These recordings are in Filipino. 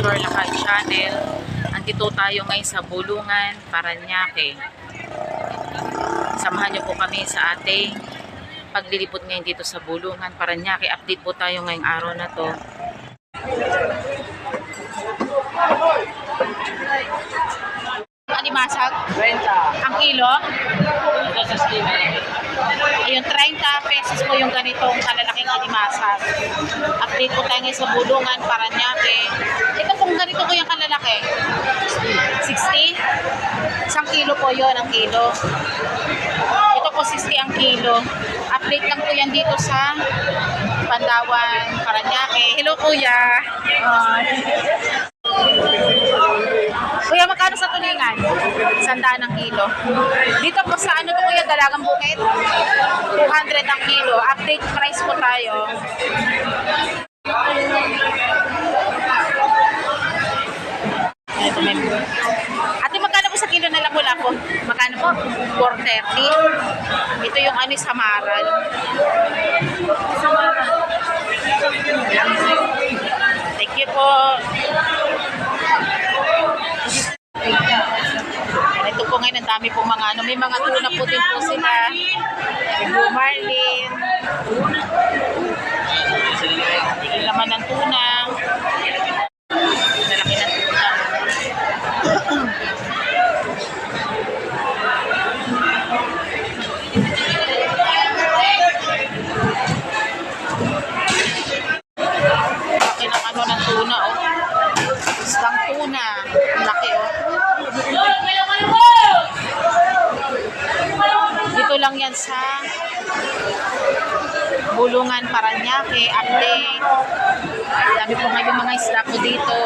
Explore Lakay Channel. Andito tayo ngayon sa Bulungan, Paranaque. Samahan niyo po kami sa ating paglilipot ngayon dito sa Bulungan, Paranaque. Update po tayo ngayong araw na to. Alimasag? 20. Ang kilo? Ito sa steam. Ayun, 30 pesos po yung ganitong kalalaking alimasag. Update po tayo sa Bulungan, Paranaque. Ito pong ganito po yung kalalaki. 60? Isang kilo po yon ang kilo. Ito po 60 ang kilo. Update lang po yan dito sa Pandawan, Paranaque. Hello kuya. Kuya, magkano sa tulingan? Sandaan ang kilo. Dito po sa ano to kuya, Dalagang Bukit? 200 ang kilo. Update price po tayo. Ate, magkano po sa kilo na lapu-lapu? Magkano po? 430. Ito yung ano, samaral. Po ngayon, ang dami po mga ano. May mga tuna po din po sila. May blue marlin. Yung laman ng tuna. Dito lang yan sa Bulungan, Paranaque, update. Dami po ngayon mga isla ko dito.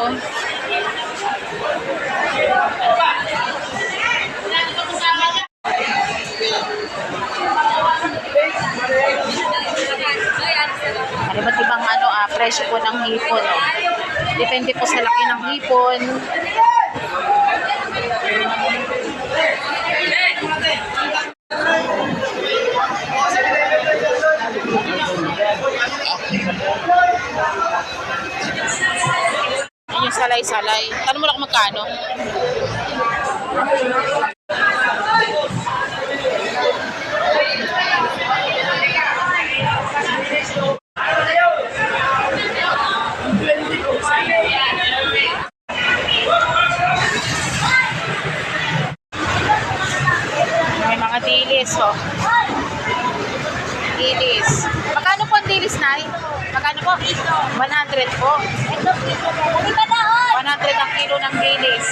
Ano ba't ibang ano, ah, presyo po ng hipon. Oh. Depende po sa laki ng hipon. Yan yung salay-salay. Tanong mo lang kung magkano. May mga dilis, oh. Dilis. Magkano po ang dilis, Nay? Magkano po? 100 po. 100 ang kilo ng dilis.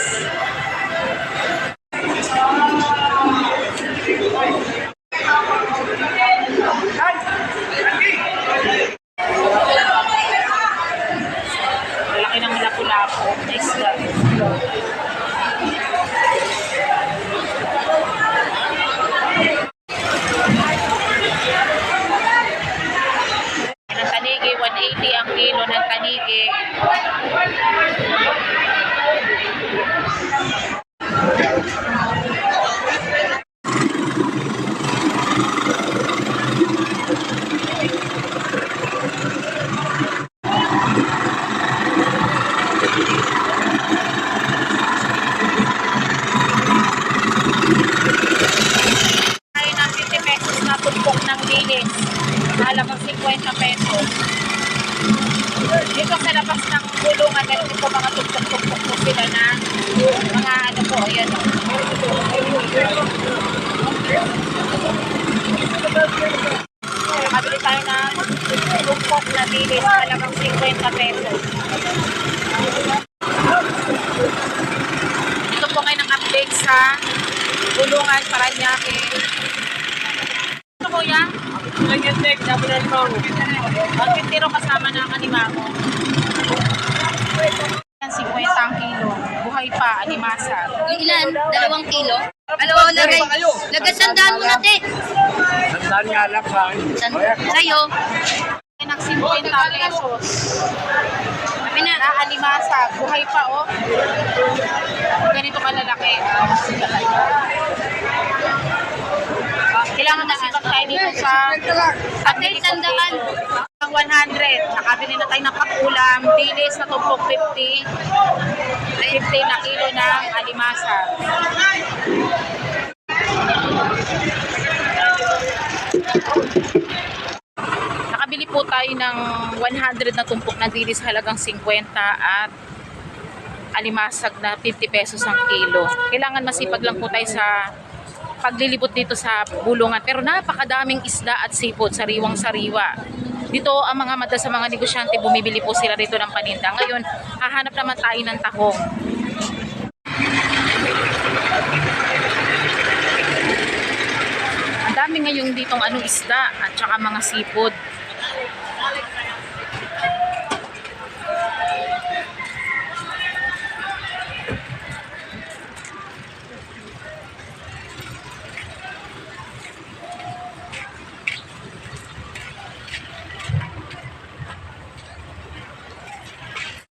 50 pesos. Dito sa labas ng bulungan, meron po mga tumpok-tumpok po sila na mga ano po, ayan o. Nakabili tayo ng tumpok na dilis, halagang 50 pesos. Ito po ngayon ang update sa bulungan, Paranaque. Ano kuya? Langetek, sabi na ito. Ang tintiro kasama animamo. Yan, 50 ang kilo. Buhay pa, animasa. Ilan? Dalawang kilo? Dalawa lagay. Lagay sandaan mo natin. Sandaan nga lang sa akin. Sa'yo. Yan ang 50 pesos. Kami na. Na animasa. Buhay pa, oh. Ganito kalalaki. Kailangan na sipag tayo dito sa Ate, sandaan. ang 100. Nakabili na tayo ng pakulam. Dilis na tumpok 50. 50 na kilo ng alimasa. Nakabili po tayo ng 100 na tumpok na dilis halagang 50 at alimasag na 50 pesos ang kilo. Kailangan masipag lang po tayo sa paglilibot dito sa bulungan. Pero napakadaming isda at seafood, sariwang sariwa. Dito ang mga mada sa mga negosyante, bumibili po sila rito ng paninda. Ngayon, hahanap naman tayo ng tahong. Ang dami ngayon ditong anong isda at saka mga seafood.